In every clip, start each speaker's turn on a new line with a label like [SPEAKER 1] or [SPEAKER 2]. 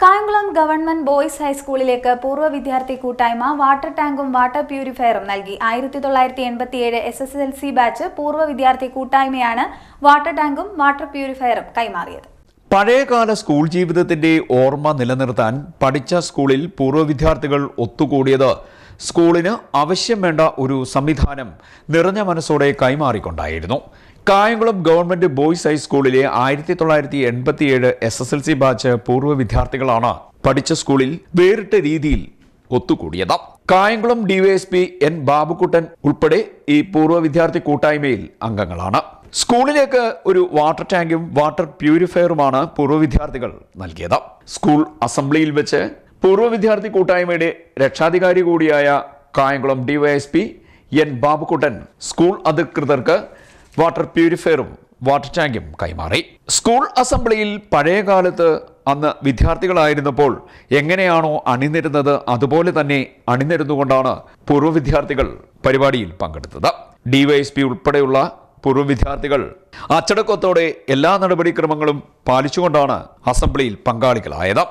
[SPEAKER 1] Kayamkulam government boys ഹൈസ്കൂളിലേക്ക് പൂർവ വിദ്യാർത്ഥി കൂട്ടായ്മ വാട്ടർ ടാങ്കും വാട്ടർ പ്യൂരിഫയറും നൽകി. ആയിരത്തി തൊള്ളായിരത്തി എൺപത്തിയേഴ് S S L C batch പൂർവ വിദ്യാർത്ഥി കൂട്ടായ്മയാണ് വാട്ടർ ടാങ്കും വാട്ടർ പ്യൂരിഫയറും കൈമാറിയത്.
[SPEAKER 2] പഴയകാല സ്കൂൾ ജീവിതത്തിന്റെ ഓർമ്മ നിലനിർത്താൻ പഠിച്ച സ്കൂളിൽ പൂർവ വിദ്യാർത്ഥികൾ ഒത്തുകൂടിയത് സ്കൂളിന് ആവശ്യം വേണ്ട ഒരു സംവിധാനം നിറഞ്ഞ മനസ്സോടെ കൈമാറിക്കൊണ്ടായിരുന്നു. കായംകുളം ഗവൺമെന്റ് ബോയ്സ് ഹൈസ്കൂളിലെ ആയിരത്തി തൊള്ളായിരത്തി എൺപത്തിയേഴ് S S L C batch പൂർവ വിദ്യാർത്ഥികളാണ് പഠിച്ച സ്കൂളിൽ വേറിട്ട രീതിയിൽ ഒത്തുകൂടിയത്. കായംകുളം ഡിവൈഎസ്പി എൻ ബാബുക്കുട്ടൻ ഉൾപ്പെടെ ഈ പൂർവ വിദ്യാർത്ഥി കൂട്ടായ്മയിൽ അംഗങ്ങളാണ്. സ്കൂളിലേക്ക് ഒരു വാട്ടർ ടാങ്കും വാട്ടർ പ്യൂരിഫയറുമാണ് പൂർവ വിദ്യാർത്ഥികൾ നൽകിയത്. സ്കൂൾ അസംബ്ലിയിൽ വെച്ച് പൂർവ വിദ്യാർത്ഥി കൂട്ടായ്മയുടെ രക്ഷാധികാരി കൂടിയായ Kayamkulam DYSP N Babukuttan school അധികൃതർക്ക് വാട്ടർ പ്യൂരിഫയറും വാട്ടർ ടാങ്കും കൈമാറി. സ്കൂൾ അസംബ്ലിയിൽ പഴയ കാലത്ത് അന്ന് വിദ്യാർത്ഥികളായിരുന്നപ്പോൾ എങ്ങനെയാണോ അണിനിരുന്നത് അതുപോലെ തന്നെ അണിനിരുന്നുകൊണ്ടാണ് പൂർവ വിദ്യാർത്ഥികൾ പരിപാടിയിൽ പങ്കെടുത്തത്. ഡിവൈഎസ്പി ഉൾപ്പെടെയുള്ള പൂർവ വിദ്യാർത്ഥികൾ അച്ചടക്കത്തോടെ എല്ലാ നടപടിക്രമങ്ങളും പാലിച്ചുകൊണ്ടാണ് അസംബ്ലിയിൽ പങ്കാളികളായത്.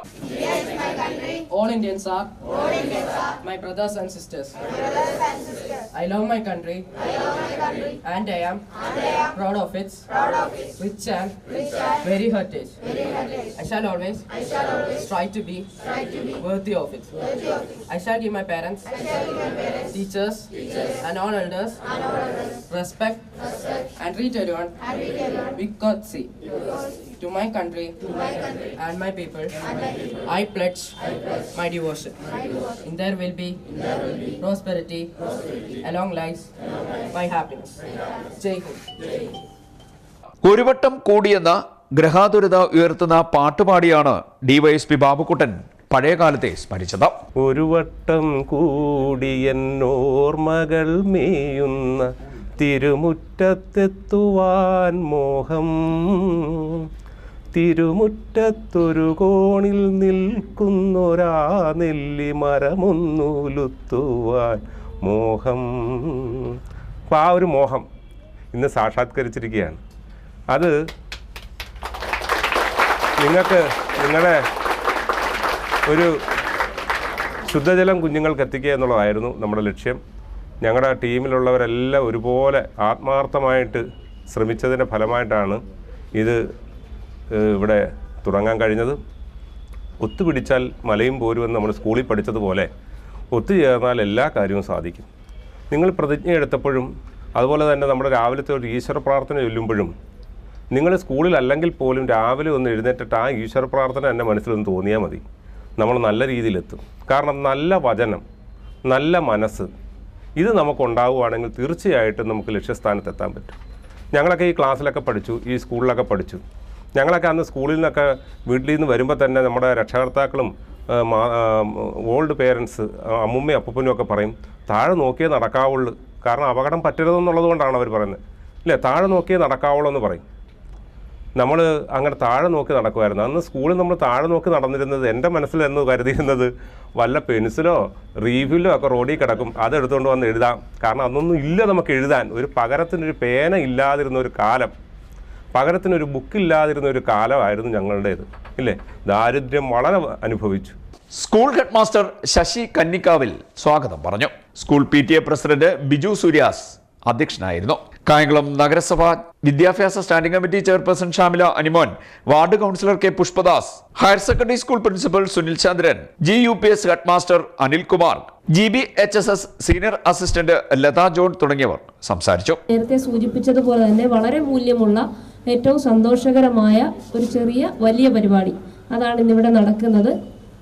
[SPEAKER 3] all Indians are, all Indians are my, brothers and sisters. my brothers and sisters. I love my country, I love my country and, I am, and I am proud of its, proud of its rich, and rich and very heritage. Very heritage. I shall always, I shall always try to be, to be worthy, of it. worthy of it. I shall give my parents, I shall give my parents teachers, teachers and all elders, and all elders respect, respect and treat everyone with courtesy. To my country to my country and my people, I pledge I pledge my devotion. In there will be there will be prosperity, prosperity along lives, my happiness. Jai Hind.
[SPEAKER 2] ഒരു വട്ടം കൂടിയെന്ന ഗ്രഹാതുരത ഉയർത്തുന്ന പാട്ടുപാടിയാണ് DYSP Babukuttan പഴയകാലത്തെ സ്മരിച്ചത്
[SPEAKER 4] ഒരു വട്ടം കൂടിയെന്നോർമകൾ മേയുന്ന തിരുമുറ്റത്തെത്തുവാൻ മോഹം തിരുമുറ്റത്തൊരു കോണിൽ നിൽക്കുന്നൊരാ നെല്ലി മരമൊന്നുലുത്തുവാൻ മോഹം. അപ്പം ആ ഒരു മോഹം ഇന്ന് സാക്ഷാത്കരിച്ചിരിക്കുകയാണ്. അത് നിങ്ങൾക്ക് നിങ്ങളെ ഒരു ശുദ്ധജലം കുഞ്ഞുങ്ങൾക്ക് എത്തിക്കുക എന്നുള്ളതായിരുന്നു നമ്മുടെ ലക്ഷ്യം. ഞങ്ങളുടെ ടീമിലുള്ളവരെല്ലാം ഒരുപോലെ ആത്മാർത്ഥമായിട്ട് ശ്രമിച്ചതിന്റെ ഫലമായിട്ടാണ് ഇത് ഇവിടെ തുടങ്ങാൻ കഴിഞ്ഞത് ഒത്തുപിടിച്ചാൽ മലയും പോരുമെന്ന് നമ്മൾ സ്കൂളിൽ പഠിച്ചതുപോലെ ഒത്തുചേർന്നാൽ എല്ലാ കാര്യവും സാധിക്കും. നിങ്ങൾ പ്രതിജ്ഞ എടുത്തപ്പോഴും അതുപോലെ തന്നെ നമ്മുടെ രാവിലത്തെ ഒരു ഈശ്വര പ്രാർത്ഥന ചൊല്ലുമ്പോഴും നിങ്ങൾ സ്കൂളിൽ അല്ലെങ്കിൽ പോലും രാവിലെ ഒന്ന് എഴുന്നേറ്റിട്ട് ആ ഈശ്വര പ്രാർത്ഥന എന്റെ മനസ്സിലൊന്ന് തോന്നിയാൽ മതി. നമ്മൾ നല്ല രീതിയിലെത്തും. കാരണം നല്ല വചനം നല്ല മനസ്സ് ഇത് നമുക്കുണ്ടാവുകയാണെങ്കിൽ തീർച്ചയായിട്ടും നമുക്ക് ലക്ഷ്യസ്ഥാനത്തെത്താൻ പറ്റും. ഞങ്ങളൊക്കെ ഈ ക്ലാസ്സിലൊക്കെ പഠിച്ചു ഈ സ്കൂളിലൊക്കെ പഠിച്ചു. ഞങ്ങളൊക്കെ അന്ന് സ്കൂളിൽ നിന്നൊക്കെ വീട്ടിൽ നിന്ന് വരുമ്പോൾ തന്നെ നമ്മുടെ രക്ഷകർത്താക്കളും ഓൾഡ് പേരൻസ് അമ്മുമ്മയും അപ്പൂപ്പനും ഒക്കെ പറയും താഴെ നോക്കിയേ നടക്കാവുള്ളൂ. കാരണം അപകടം പറ്റരുതെന്നുള്ളത് കൊണ്ടാണ് അവർ പറയുന്നത്. ഇല്ലേ? താഴെ നോക്കിയേ നടക്കാവുള്ളൂ എന്ന് പറയും. നമ്മൾ അങ്ങനെ താഴെ നോക്കി നടക്കുമായിരുന്നു അന്ന് സ്കൂളിൽ നമ്മൾ താഴെ നോക്കി നടന്നിരുന്നത് എന്റെ മനസ്സിൽ എന്ന് കരുതിയിരുന്നത് വല്ല പെൻസിലോ റീഫിലോ ഒക്കെ റോഡിൽ കിടക്കും. അതെടുത്തുകൊണ്ട് വന്ന് എഴുതാം. കാരണം അന്നൊന്നും ഇല്ല നമുക്ക് എഴുതാൻ. ഒരു പകരത്തിനൊരു പേന ഇല്ലാതിരുന്ന ഒരു കാലം. പകരത്തിനൊരു ബുക്കില്ലാതിരുന്ന ഒരു കാലമായിരുന്നു ഞങ്ങളുടേത്. ഇല്ലേ? ദാരിദ്ര്യം വളരെ അനുഭവിച്ചു.
[SPEAKER 2] School head master Sasi Kannikkavil സ്വാഗതം പറഞ്ഞു. School P T A president Biju Suryas അധ്യക്ഷനായിരുന്നു. കായംകുളം നഗരസഭ വിദ്യാഭ്യാസ standing committee chairperson Shamila Animon ward councillor K Pushpadas higher secondary school principal Sunil Chandran G U P S headmaster Anilkumar G B H S S senior assistant Latha John തുടങ്ങിയവർ സംസാരിച്ചു.
[SPEAKER 5] നേരത്തെ സൂചിപ്പിച്ചതുപോലെ തന്നെ വളരെ മൂല്യമുള്ള ഏറ്റവും സന്തോഷകരമായ ഒരു ചെറിയ വലിയ പരിപാടി. അതാണ് ഇന്നിവിടെ നടക്കുന്നത്.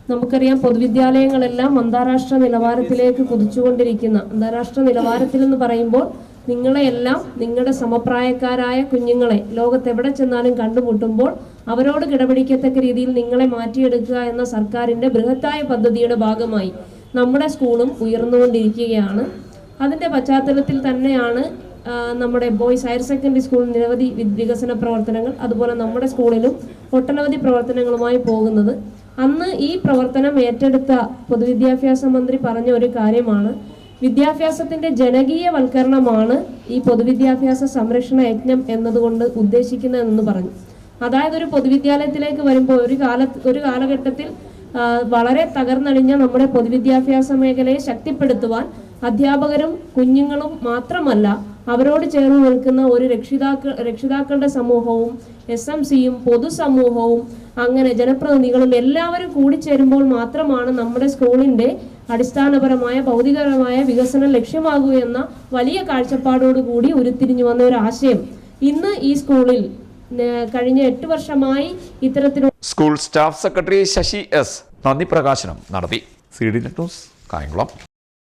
[SPEAKER 5] നമുക്കറിയാം പൊതുവിദ്യാലയങ്ങളെല്ലാം അന്താരാഷ്ട്ര നിലവാരത്തിലേക്ക് കുതിച്ചുകൊണ്ടിരിക്കുന്ന അന്താരാഷ്ട്ര നിലവാരത്തിൽ എന്ന് പറയുമ്പോൾ നിങ്ങളെയെല്ലാം നിങ്ങളുടെ സമപ്രായക്കാരായ കുഞ്ഞുങ്ങളെ ലോകത്തെവിടെ ചെന്നാലും കണ്ടുമുട്ടുമ്പോൾ അവരോട് കിടപിടിക്കത്തക്ക രീതിയിൽ നിങ്ങളെ മാറ്റിയെടുക്കുക എന്ന സർക്കാരിന്റെ ബൃഹത്തായ പദ്ധതിയുടെ ഭാഗമായി നമ്മുടെ സ്കൂളും ഉയർന്നുകൊണ്ടിരിക്കുകയാണ്. അതിന്റെ പശ്ചാത്തലത്തിൽ തന്നെയാണ് നമ്മുടെ ബോയ്സ് ഹയർ സെക്കൻഡറി സ്കൂളിൽ നിരവധി വികസന പ്രവർത്തനങ്ങൾ അതുപോലെ നമ്മുടെ സ്കൂളിലും ഒട്ടനവധി പ്രവർത്തനങ്ങളുമായി പോകുന്നത്. അന്ന് ഈ പ്രവർത്തനം ഏറ്റെടുത്ത പൊതുവിദ്യാഭ്യാസ മന്ത്രി പറഞ്ഞ ഒരു കാര്യമാണ്. വിദ്യാഭ്യാസത്തിന്റെ ജനകീയവൽക്കരണമാണ് ഈ പൊതുവിദ്യാഭ്യാസ സംരക്ഷണ യജ്ഞം എന്നതുകൊണ്ട് ഉദ്ദേശിക്കുന്നതെന്ന് പറഞ്ഞു. അതായത് ഒരു പൊതുവിദ്യാലയത്തിലേക്ക് വരുമ്പോൾ ഒരു കാല ഒരു കാലഘട്ടത്തിൽ വളരെ തകർന്നടിഞ്ഞ നമ്മുടെ പൊതുവിദ്യാഭ്യാസ മേഖലയെ ശക്തിപ്പെടുത്തുവാൻ അധ്യാപകരും കുഞ്ഞുങ്ങളും മാത്രമല്ല അവരോട് ചേർന്ന് നിൽക്കുന്ന ഒരു രക്ഷിതാക്കൾ രക്ഷിതാക്കളുടെ സമൂഹവും എസ് എം സിയും പൊതുസമൂഹവും അങ്ങനെ ജനപ്രതിനിധികളും എല്ലാവരും കൂടി കൂടിച്ചേരുമ്പോൾ മാത്രമാണ് നമ്മുടെ സ്കൂളിന്റെ അടിസ്ഥാനപരമായ ഭൗതികപരമായ വികസനം ലക്ഷ്യമാകൂ എന്ന വലിയ കാഴ്ചപ്പാടോടുകൂടി ഉരുത്തിരിഞ്ഞു വന്ന ഒരു ആശയം. ഇന്ന് ഈ സ്കൂളിൽ കഴിഞ്ഞ എട്ട് വർഷമായി ഇത്തരത്തിലുള്ള
[SPEAKER 2] school staff secretary Sasi S നന്ദി പ്രകാശനം നടത്തി. C D news Kayamkulam.